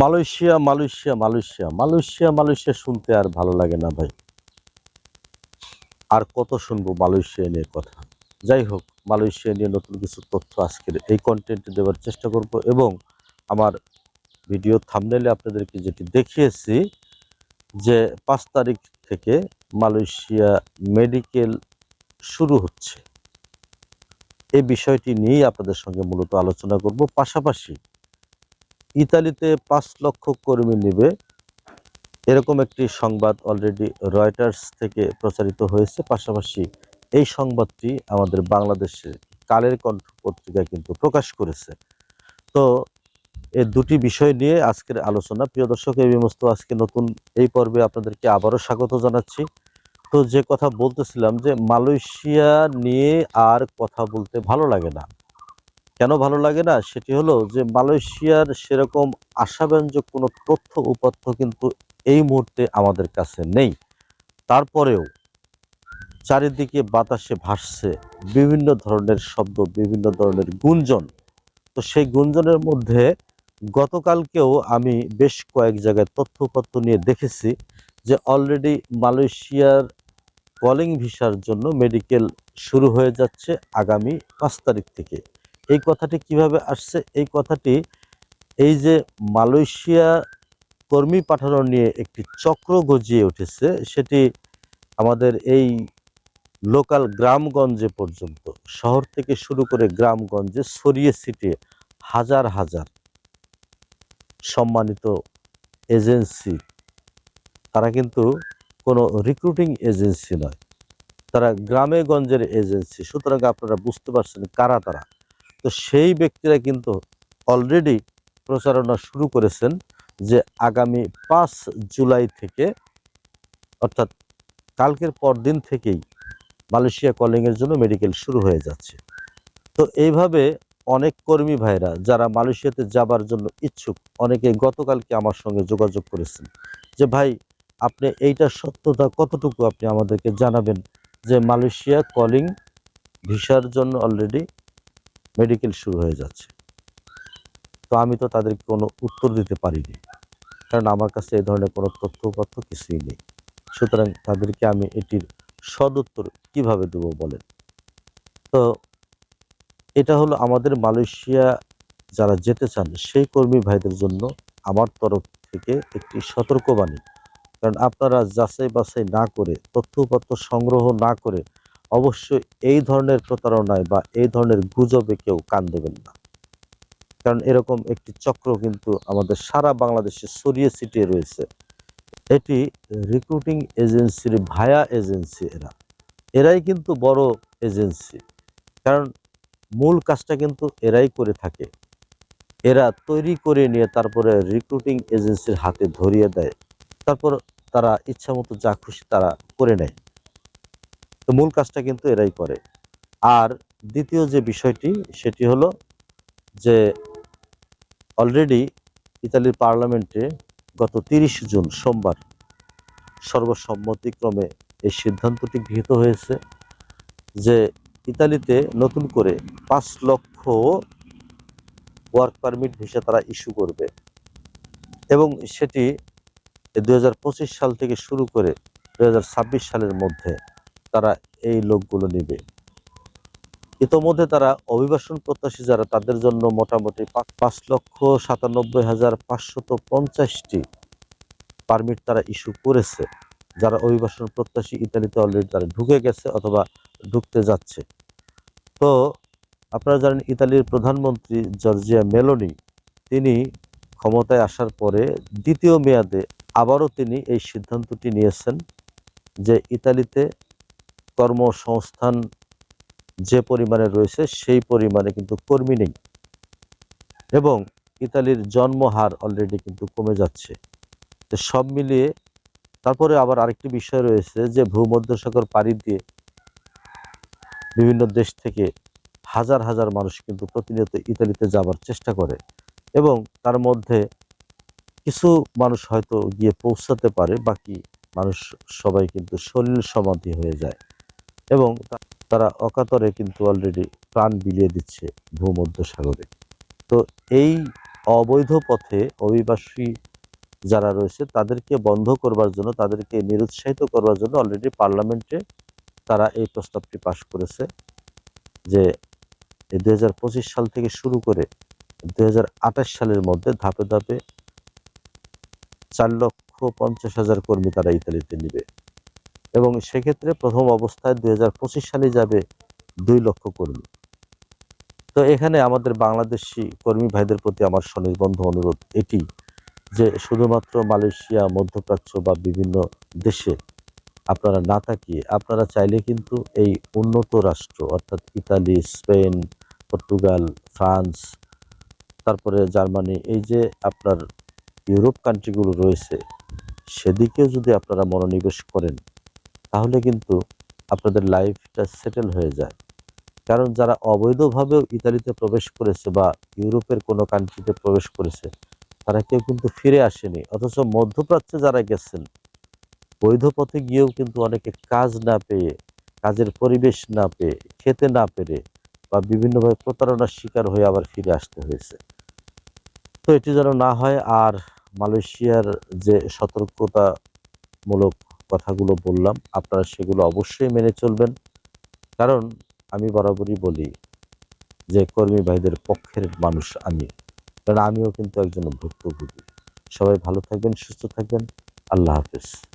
Malaysia Malaysia Malaysia Malaysia Malaysia শুনতে আর ভালো লাগে না ভাই। আর কত শুনব মালয়েশিয়া নিয়ে কথা। যাই হোক, মালয়েশিয়া নিয়ে নতুন কিছু তথ্য আজকের এই কন্টেন্টে দেওয়ার চেষ্টা করব এবং আমার ভিডিও থামনেলে আপনাদেরকে যেটি দেখিয়েছি যে পাঁচ তারিখ থেকে মালয়েশিয়া মেডিকেল শুরু হচ্ছে। এই বিষয়টি নিয়েই আপনাদের সঙ্গে মূলত আলোচনা করব। পাশাপাশি ইতালিতে পাঁচ লক্ষ কর্মী নেবে। এরকম একটি সংবাদ অলরেডি রয়টার্স থেকে প্রচারিত হয়েছে। পাশাপাশি এই সংবাদটি আমাদের বাংলাদেশের কালের কণ্ঠ পত্রিকা কিন্তু প্রকাশ করেছে। তো এই দুটি বিষয় নিয়ে আজকের আলোচনা। প্রিয় দর্শক এই বিমস্ত আজকে নতুন এই পর্বে আপনাদেরকে আবারও স্বাগত জানাচ্ছি। তো যে কথা বলতেছিলাম যে মালয়েশিয়া নিয়ে আর কথা বলতে ভালো লাগে না। কেন ভালো লাগে না? সেটি হলো যে মালয়েশিয়ার সেরকম আশাব্যঞ্জক কোনো তথ্য উপাত্ত কিন্তু এই মুহূর্তে আমাদের কাছে নেই। তারপরেও চারিদিকে বাতাসে ভাসছে বিভিন্ন ধরনের শব্দ, বিভিন্ন ধরনের গুঞ্জন। তো সেই গুঞ্জনের মধ্যে গতকালকেও আমি বেশ কয়েক জায়গায় তথ্য উপাত্ত নিয়ে দেখেছি যে অলরেডি মালয়েশিয়ার কলিং ভিসার জন্য মেডিকেল শুরু হয়ে যাচ্ছে আগামী পাঁচ তারিখ থেকে। এই কথাটি কীভাবে আসছে? এই কথাটি এই যে মালয়েশিয়া কর্মী পাঠানো নিয়ে একটি চক্র গজিয়ে উঠেছে, সেটি আমাদের এই লোকাল গ্রামগঞ্জে পর্যন্ত, শহর থেকে শুরু করে গ্রামগঞ্জে ছড়িয়ে ছিটিয়ে হাজার হাজার সম্মানিত এজেন্সি, তারা কিন্তু কোনো রিক্রুটিং এজেন্সি নয়, তারা গ্রামে গঞ্জের এজেন্সি। সুতরাং আপনারা বুঝতে পারছেন কারা তারা। তো সেই ব্যক্তিরা কিন্তু অলরেডি প্রচারণা শুরু করেছেন যে আগামী পাঁচ জুলাই থেকে, অর্থাৎ কালকের পর দিন থেকেই মালয়েশিয়া কলিংয়ের জন্য মেডিকেল শুরু হয়ে যাচ্ছে। তো এইভাবে অনেক কর্মী ভাইরা যারা মালয়েশিয়াতে যাবার জন্য ইচ্ছুক, অনেকে গতকালকে আমার সঙ্গে যোগাযোগ করেছেন যে, ভাই, আপনি এইটার সত্যতা কতটুকু আপনি আমাদেরকে জানাবেন যে মালয়েশিয়া কলিং ভিসার জন্য অলরেডি মেডিকেল শুরু হয়ে যাচ্ছে। তো আমি তো তাদেরকে কোনো উত্তর দিতে পারিনি। কারণ আমার কাছে এই ধরনের কোনো তথ্য উপাত্ত কিছুই নেই। সুতরাং তাদেরকে আমি এটির সদুত্তর কীভাবে দেব বলেন? তো এটা হলো আমাদের মালয়েশিয়া যারা যেতে চান, সেই কর্মী ভাইদের জন্য আমার তরফ থেকে একটি সতর্কবাণী। কারণ আপনারা যাচাই বাছাই না করে তথ্য উপাত্ত সংগ্রহ না করে অবশ্যই এই ধরনের প্রতারণায় বা এই ধরনের গুজবে কেউ কান দেবেন না। কারণ এরকম একটি চক্র কিন্তু আমাদের সারা বাংলাদেশে ছড়িয়ে ছিটিয়ে রয়েছে। এটি রিক্রুটিং এজেন্সির ভায়া এজেন্সি এরা। এরাই কিন্তু বড় এজেন্সি কারণ মূল কাজটা কিন্তু এরাই করে থাকে। এরা তৈরি করে নিয়ে তারপরে রিক্রুটিং এজেন্সির হাতে ধরিয়ে দেয়। তারপর তারা ইচ্ছা মতো যা খুশি তারা করে নেয়। তো মূল কাজটা কিন্তু এরাই করে। আর দ্বিতীয় যে বিষয়টি, সেটি হলো যে অলরেডি ইতালির পার্লামেন্টে গত তিরিশ জুন সোমবার সর্বসম্মতিক্রমে এই সিদ্ধান্তটি গৃহীত হয়েছে যে ইতালিতে নতুন করে পাঁচ লক্ষ ওয়ার্ক পারমিট ভিসা তারা ইস্যু করবে। এবং সেটি দু হাজার পঁচিশ সাল থেকে শুরু করে দু হাজার ছাব্বিশ সালের মধ্যে। তারা এই লোকগুলো নেবে। ইতোমধ্যে তারা অভিবাসন প্রত্যাশী যারা, তাদের জন্য মোটামুটি পাঁচ লক্ষ সাতানব্বই হাজার পাঁচশত পঞ্চাশটি পারমিট তারা ইস্যু করেছে। যারা অভিবাসন প্রত্যাশী, ইতালিতে অলরেডি তারা ঢুকে গেছে অথবা ঢুকতে যাচ্ছে। তো আপনারা জানেন, ইতালির প্রধানমন্ত্রী জর্জিয়া মেলোনি, তিনি ক্ষমতায় আসার পরে দ্বিতীয় মেয়াদে আবারও তিনি এই সিদ্ধান্তটি নিয়েছেন যে ইতালিতে কর্মসংস্থান যে পরিমাণে রয়েছে, সেই পরিমাণে কিন্তু কর্মী নেই। এবং ইতালির জন্মহার অলরেডি কিন্তু কমে যাচ্ছে। তো সব মিলিয়ে তারপরে আবার আরেকটি বিষয় রয়েছে যে, ভূমধ্যসাগর পাড়ি দিয়ে বিভিন্ন দেশ থেকে হাজার হাজার মানুষ কিন্তু প্রতিনিয়ত ইতালিতে যাবার চেষ্টা করে। এবং তার মধ্যে কিছু মানুষ হয়তো গিয়ে পৌঁছাতে পারে, বাকি মানুষ সবাই কিন্তু শরীর সমাধি হয়ে যায়। এবং তারা অকাতরে কিন্তু অলরেডি প্রাণ বিলিয়ে দিচ্ছে ভূমধ্যসাগরে তো এই অবৈধ পথে অভিবাসী যারা রয়েছে, তাদেরকে বন্ধ করবার জন্য, তাদেরকে নিরুৎসাহিত করবার জন্য অলরেডি পার্লামেন্টে তারা এই প্রস্তাবটি পাশ করেছে যে দু সাল থেকে শুরু করে দু হাজার আঠাশ সালের মধ্যে ধাপে ধাপে চার লক্ষ পঞ্চাশ হাজার কর্মী তারা ইতালিতে নিবে। এবং সেক্ষেত্রে প্রথম অবস্থায় দুই হাজার পঁচিশ সালে যাবে দুই লক্ষ কর্মী। তো এখানে আমাদের বাংলাদেশি কর্মী ভাইদের প্রতি আমার স্বনির্বন্ধ অনুরোধ এটি যে শুধুমাত্র মালয়েশিয়া, মধ্যপ্রাচ্য বা বিভিন্ন দেশে আপনারা না তাকিয়ে আপনারা চাইলে কিন্তু এই উন্নত রাষ্ট্র অর্থাৎ ইতালি, স্পেন, পর্তুগাল, ফ্রান্স, তারপরে জার্মানি, এই যে আপনার ইউরোপ কান্ট্রিগুলো রয়েছে, সেদিকেও যদি আপনারা মনোনিবেশ করেন তাহলে কিন্তু আপনাদের লাইফটা সেটেল হয়ে যায়। কারণ যারা অবৈধভাবেও ইতালিতে প্রবেশ করেছে বা ইউরোপের কোনো কান্ট্রিতে প্রবেশ করেছে, তারা কেউ কিন্তু ফিরে আসেনি। অথচ মধ্যপ্রাচ্যে যারা গেছেন, বৈধ পথে গিয়েও কিন্তু অনেকে কাজ না পেয়ে, কাজের পরিবেশ না পেয়ে, খেতে না পেরে বা বিভিন্নভাবে প্রতারণার শিকার হয়ে আবার ফিরে আসতে হয়েছে। তো এটি যেন না হয়, আর মালয়েশিয়ার যে সতর্কতামূলক কথাগুলো বললাম, আপনারা সেগুলো অবশ্যই মেনে চলবেন। কারণ আমি বরাবরই বলি যে, কর্মী ভাইদের পক্ষের মানুষ আমি। কারণ আমিও কিন্তু একজন ভুক্তভোগী। সবাই ভালো থাকবেন, সুস্থ থাকবেন। আল্লাহ হাফেজ।